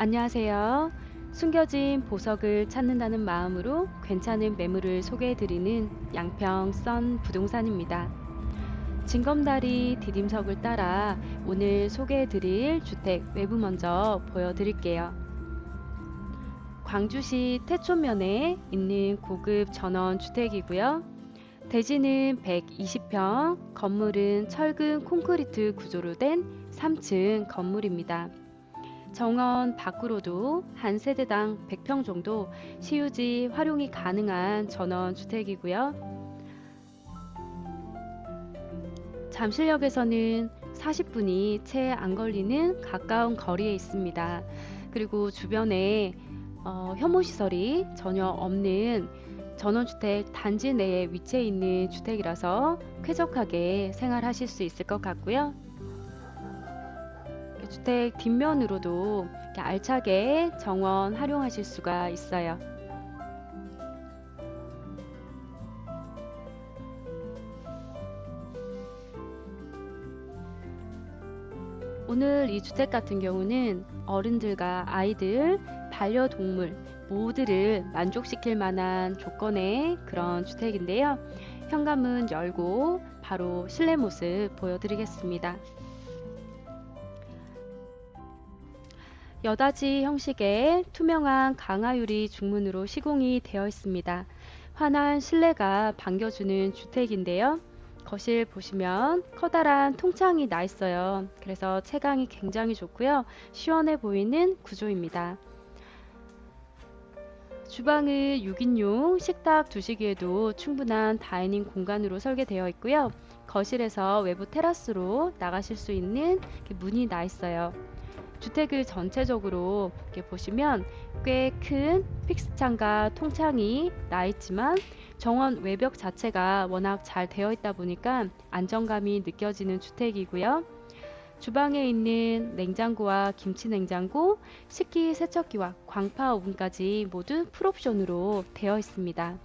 안녕하세요. 숨겨진 보석을 찾는다는 마음으로 괜찮은 매물을 소개해드리는 양평 썬 부동산입니다. 징검다리 디딤석을 따라 오늘 소개해드릴 주택 외부 먼저 보여드릴게요. 광주시 태촌면에 있는 고급 전원 주택이고요. 대지는 120평, 건물은 철근 콘크리트 구조로 된 3층 건물입니다. 정원 밖으로도 한 세대당 100평 정도 시유지 활용이 가능한 전원 주택이고요. 잠실역에서는 40분이 채 안 걸리는 가까운 거리에 있습니다. 그리고 주변에 어, 혐오시설이 전혀 없는 전원주택 단지 내에 위치해 있는 주택이라서 쾌적하게 생활하실 수 있을 것 같고요. 주택 뒷면으로도 이렇게 알차게 정원 활용하실 수가 있어요. 오늘 이 주택 같은 경우는 어른들과 아이들, 반려동물 모두를 만족시킬 만한 조건의 그런 주택인데요. 현관문 열고 바로 실내 모습 보여드리겠습니다. 여닫이 형식의 투명한 강화유리 중문으로 시공이 되어 있습니다. 환한 실내가 반겨주는 주택인데요. 거실 보시면 커다란 통창이 나 있어요. 그래서 채광이 굉장히 좋고요. 시원해 보이는 구조입니다. 주방은 6인용 식탁 두시기에도 충분한 다이닝 공간으로 설계되어 있고요. 거실에서 외부 테라스로 나가실 수 있는 문이 나 있어요. 주택을 전체적으로 이렇게 보시면 꽤 큰 픽스창과 통창이 나 있지만 정원 외벽 자체가 워낙 잘 되어 있다 보니까 안정감이 느껴지는 주택이고요. 주방에 있는 냉장고와 김치 냉장고, 식기 세척기와 광파 오븐까지 모두 풀옵션으로 되어 있습니다.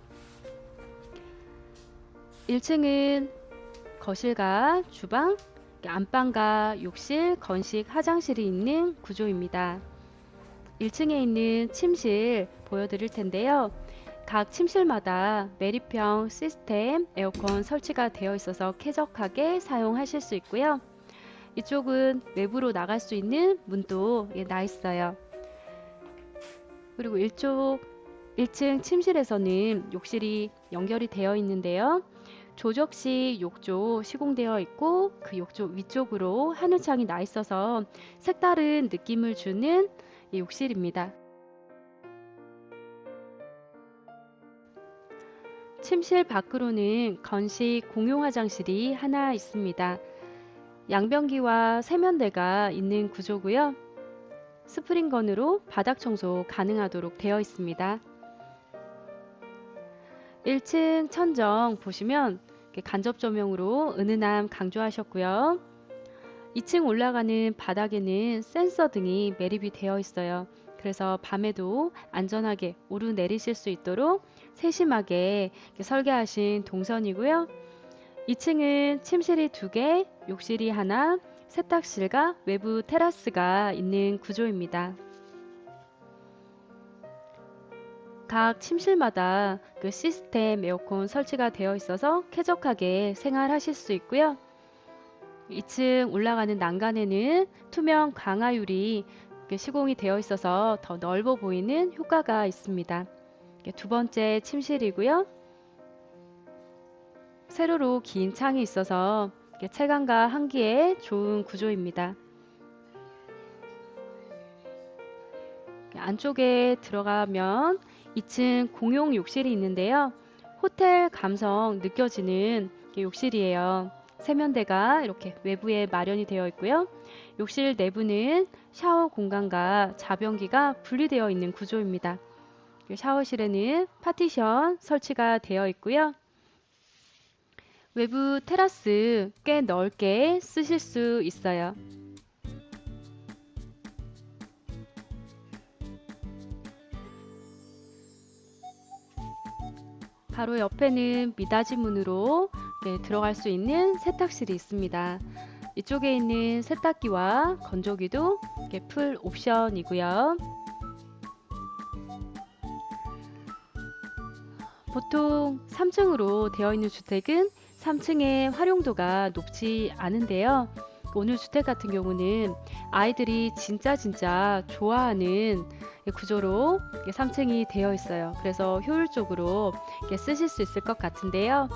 1층은 거실과 주방, 안방과 욕실, 건식, 화장실이 있는 구조입니다. 1층에 있는 침실 보여드릴 텐데요. 각 침실마다 매립형 시스템 에어컨 설치가 되어 있어서 쾌적하게 사용하실 수 있고요. 이쪽은 외부로 나갈 수 있는 문도 나 있어요. 그리고 이쪽 1층 침실에서는 욕실이 연결이 되어 있는데요. 조적식 욕조 시공되어 있고 그 욕조 위쪽으로 하늘창이 나 있어서 색다른 느낌을 주는 욕실입니다. 침실 밖으로는 건식 공용 화장실이 하나 있습니다. 양변기와 세면대가 있는 구조고요. 스프링건으로 바닥 청소 가능하도록 되어 있습니다. 1층 천정 보시면 간접 조명으로 은은함 강조하셨고요. 2층 올라가는 바닥에는 센서 등이 매립이 되어 있어요. 그래서 밤에도 안전하게 오르내리실 수 있도록 세심하게 설계하신 동선이고요. 2층은 침실이 2개, 욕실이 하나, 세탁실과 외부 테라스가 있는 구조입니다. 각 침실마다 그 시스템 에어컨 설치가 되어 있어서 쾌적하게 생활하실 수 있고요. 2층 올라가는 난간에는 투명 강화유리 시공이 되어 있어서 더 넓어 보이는 효과가 있습니다. 두 번째 침실이고요. 세로로 긴 창이 있어서 채광과 한기에 좋은 구조입니다. 안쪽에 들어가면 2층 공용 욕실이 있는데요. 호텔 감성 느껴지는 욕실이에요. 세면대가 이렇게 외부에 마련이 되어 있고요. 욕실 내부는 샤워 공간과 자변기가 분리되어 있는 구조입니다. 샤워실에는 파티션 설치가 되어 있고요. 외부 테라스 꽤 넓게 쓰실 수 있어요. 바로 옆에는 미닫이 문으로 네, 들어갈 수 있는 세탁실이 있습니다. 이쪽에 있는 세탁기와 건조기도 풀 옵션이고요. 보통 3층으로 되어 있는 주택은 3층의 활용도가 높지 않은데요. 오늘 주택 같은 경우는 아이들이 진짜 진짜 좋아하는 구조로 3층이 되어 있어요. 그래서 효율적으로 쓰실 수 있을 것 같은데요.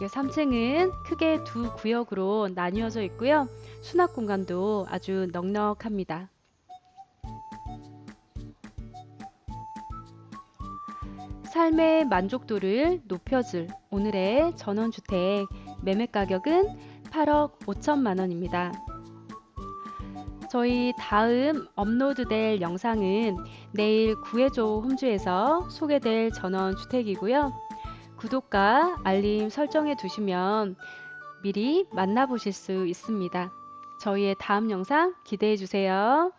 3층은 크게 두 구역으로 나뉘어져 있고요. 수납 공간도 아주 넉넉합니다. 삶의 만족도를 높여줄 오늘의 전원주택 매매 가격은 8억 5천만 원입니다. 저희 다음 업로드될 영상은 내일 구해줘 홈즈에서 소개될 전원 주택이고요. 구독과 알림 설정해 두시면 미리 만나보실 수 있습니다. 저희의 다음 영상 기대해 주세요.